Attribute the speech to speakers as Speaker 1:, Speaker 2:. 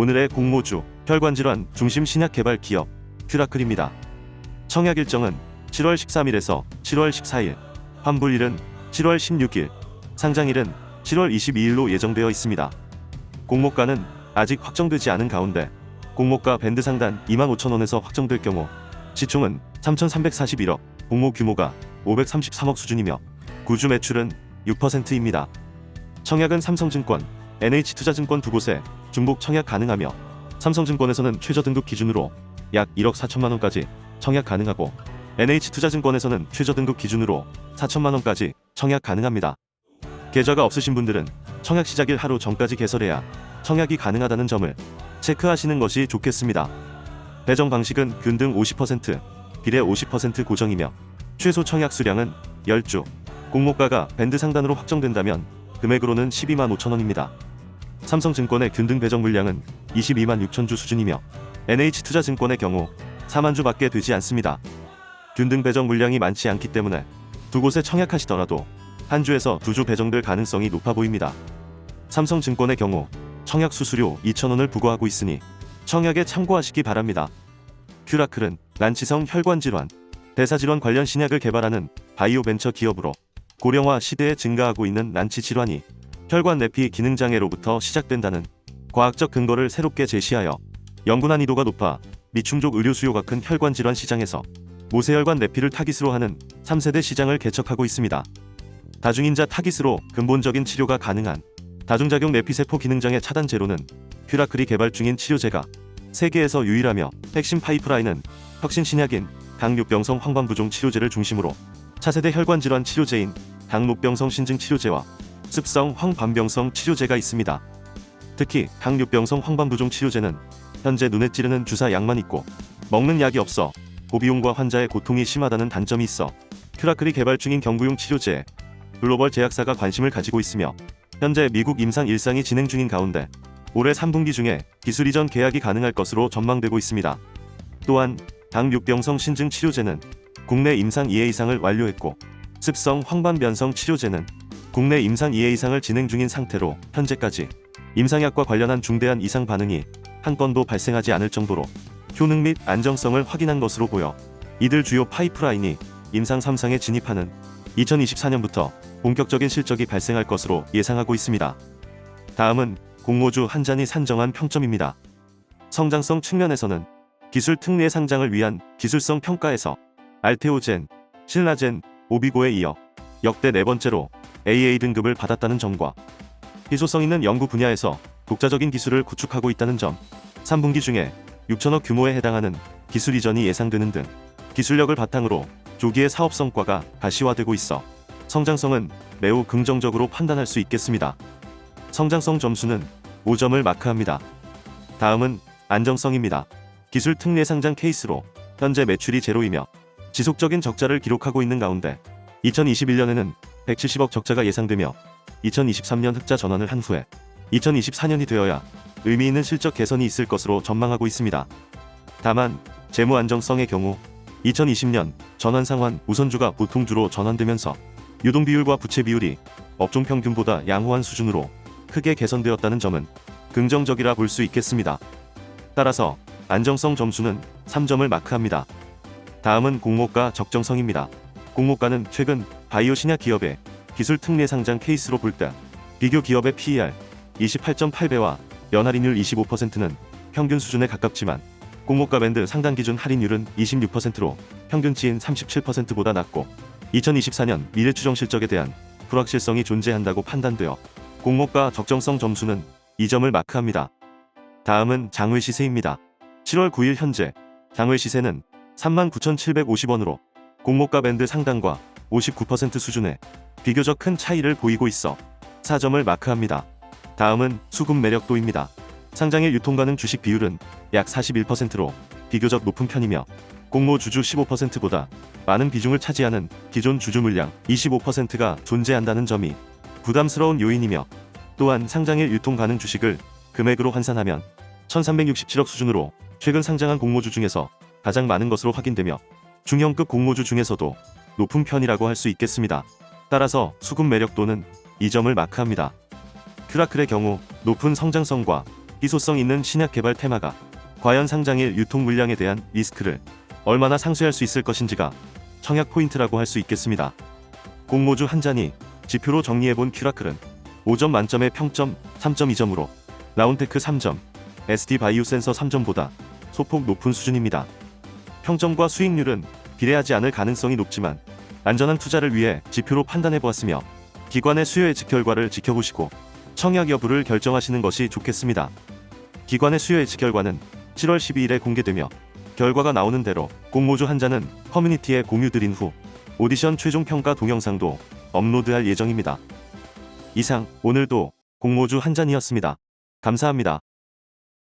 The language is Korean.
Speaker 1: 오늘의 공모주 혈관질환 중심 신약 개발 기업 큐라클입니다. 청약 일정은 7월 13일에서 7월 14일, 환불일은 7월 16일, 상장일은 7월 22일로 예정되어 있습니다. 공모가는 아직 확정되지 않은 가운데 공모가 밴드 상단 25,000원에서 확정될 경우 시총은 3,341억, 공모 규모가 533억 수준이며 구주 매출은 6%입니다. 청약은 삼성증권, NH투자증권 두 곳에 중복 청약 가능하며 삼성증권에서는 최저 등급 기준으로 약 1억 4천만 원까지 청약 가능하고 NH투자증권에서는 최저 등급 기준으로 4천만 원까지 청약 가능합니다. 계좌가 없으신 분들은 청약 시작일 하루 전까지 개설해야 청약이 가능하다는 점을 체크하시는 것이 좋겠습니다. 배정 방식은 균등 50%, 비례 50% 고정이며 최소 청약 수량은 10주, 공모가가 밴드 상단으로 확정된다면 금액으로는 12만 5천 원입니다. 삼성증권의 균등 배정 물량은 22만 6천 주 수준이며 NH투자증권의 경우 4만 주밖에 되지 않습니다. 균등 배정 물량이 많지 않기 때문에 두 곳에 청약하시더라도 한 주에서 두 주 배정될 가능성이 높아 보입니다. 삼성증권의 경우 청약 수수료 2,000원을 부과하고 있으니 청약에 참고하시기 바랍니다. 큐라클은 난치성 혈관 질환, 대사 질환 관련 신약을 개발하는 바이오 벤처 기업으로 고령화 시대에 증가하고 있는 난치 질환이 혈관 내피 기능 장애로부터 시작된다는 과학적 근거를 새롭게 제시하여 연구 난이도가 높아 미충족 의료 수요가 큰 혈관 질환 시장에서 모세혈관 내피를 타깃으로 하는 3세대 시장을 개척하고 있습니다. 다중인자 타깃으로 근본적인 치료가 가능한 다중작용 내피세포 기능장애 차단 제로는 퓨라클이 개발 중인 치료제가 세계에서 유일하며 핵심 파이프라인은 혁신 신약인 당뇨병성 황반부종 치료제를 중심으로 차세대 혈관 질환 치료제인 당뇨병성 신증 치료제와 습성 황반병성 치료제가 있습니다. 특히 당뇨병성 황반부종 치료제는 현재 눈에 찌르는 주사 약만 있고 먹는 약이 없어 고비용과 환자의 고통이 심하다는 단점이 있어 큐라클이 개발 중인 경구용 치료제에 글로벌 제약사가 관심을 가지고 있으며 현재 미국 임상 1상이 진행 중인 가운데 올해 3분기 중에 기술 이전 계약이 가능할 것으로 전망되고 있습니다. 또한 당육병성 신증 치료제는 국내 임상 2회 이상을 완료했고 습성 황반변성 치료제는 국내 임상 2회 이상을 진행 중인 상태로 현재까지 임상약과 관련한 중대한 이상 반응이 한 건도 발생하지 않을 정도로 효능 및 안정성을 확인한 것으로 보여 이들 주요 파이프라인이 임상 3상에 진입하는 2024년부터 본격적인 실적이 발생할 것으로 예상하고 있습니다. 다음은 공모주 한 잔이 산정한 평점입니다. 성장성 측면에서는 기술 특례 상장을 위한 기술성 평가에서 알테오젠, 신라젠, 오비고에 이어 역대 네 번째로 AA 등급을 받았다는 점과 희소성 있는 연구 분야에서 독자적인 기술을 구축하고 있다는 점, 3분기 중에 6천억 규모에 해당하는 기술 이전이 예상되는 등 기술력을 바탕으로 조기의 사업 성과가 가시화되고 있어 성장성은 매우 긍정적으로 판단할 수 있겠습니다. 성장성 점수는 5점을 마크합니다. 다음은 안정성입니다. 기술 특례 상장 케이스로 현재 매출이 제로이며 지속적인 적자를 기록하고 있는 가운데 2021년에는 170억 적자가 예상되며 2023년 흑자 전환을 한 후에 2024년이 되어야 의미 있는 실적 개선이 있을 것으로 전망하고 있습니다. 다만 재무 안정성의 경우 2020년 전환 상환 우선주가 보통주로 전환되면서 유동 비율과 부채 비율이 업종 평균보다 양호한 수준으로 크게 개선되었다는 점은 긍정적이라 볼 수 있겠습니다. 따라서 안정성 점수는 3점을 마크합니다. 다음은 공모가 적정성입니다. 공모가는 최근 바이오 신약 기업의 기술 특례 상장 케이스로 볼때 비교 기업의 PER 28.8배와 연할인율 25%는 평균 수준에 가깝지만 공모가 밴드 상단 기준 할인율은 26%로 평균치인 37%보다 낮고 2024년 미래 추정 실적에 대한 불확실성이 존재한다고 판단되어 공모가 적정성 점수는 2점을 마크합니다. 다음은 장외 시세입니다. 7월 9일 현재 장외 시세는 39,750원으로 공모가 밴드 상단과 59% 수준의 비교적 큰 차이를 보이고 있어 4점을 마크합니다. 다음은 수급 매력도입니다. 상장일 유통 가능 주식 비율은 약 41%로 비교적 높은 편이며 공모 주주 15%보다 많은 비중을 차지하는 기존 주주 물량 25%가 존재한다는 점이 부담스러운 요인이며 또한 상장일 유통 가능 주식을 금액으로 환산하면 1367억 수준으로 최근 상장한 공모주 중에서 가장 많은 것으로 확인되며 중형급 공모주 중에서도 높은 편이라고 할 수 있겠습니다. 따라서 수급 매력도는 2점을 마크합니다. 큐라클의 경우 높은 성장성과 희소성 있는 신약 개발 테마가 과연 상장일 유통 물량에 대한 리스크를 얼마나 상쇄할 수 있을 것인지가 청약 포인트라고 할 수 있겠습니다. 공모주 한 잔이 지표로 정리해본 큐라클은 5점 만점의 평점 3.2점으로 라운테크 3점, SD 바이오 센서 3점보다 소폭 높은 수준입니다. 평점과 수익률은 비례하지 않을 가능성이 높지만 안전한 투자를 위해 지표로 판단해 보았으며 기관의 수요 예측 결과를 지켜보시고 청약 여부를 결정하시는 것이 좋겠습니다. 기관의 수요 예측 결과는 7월 12일에 공개되며 결과가 나오는 대로 공모주 한 잔은 커뮤니티에 공유 드린 후 오디션 최종 평가 동영상도 업로드할 예정입니다. 이상 오늘도 공모주 한 잔이었습니다. 감사합니다.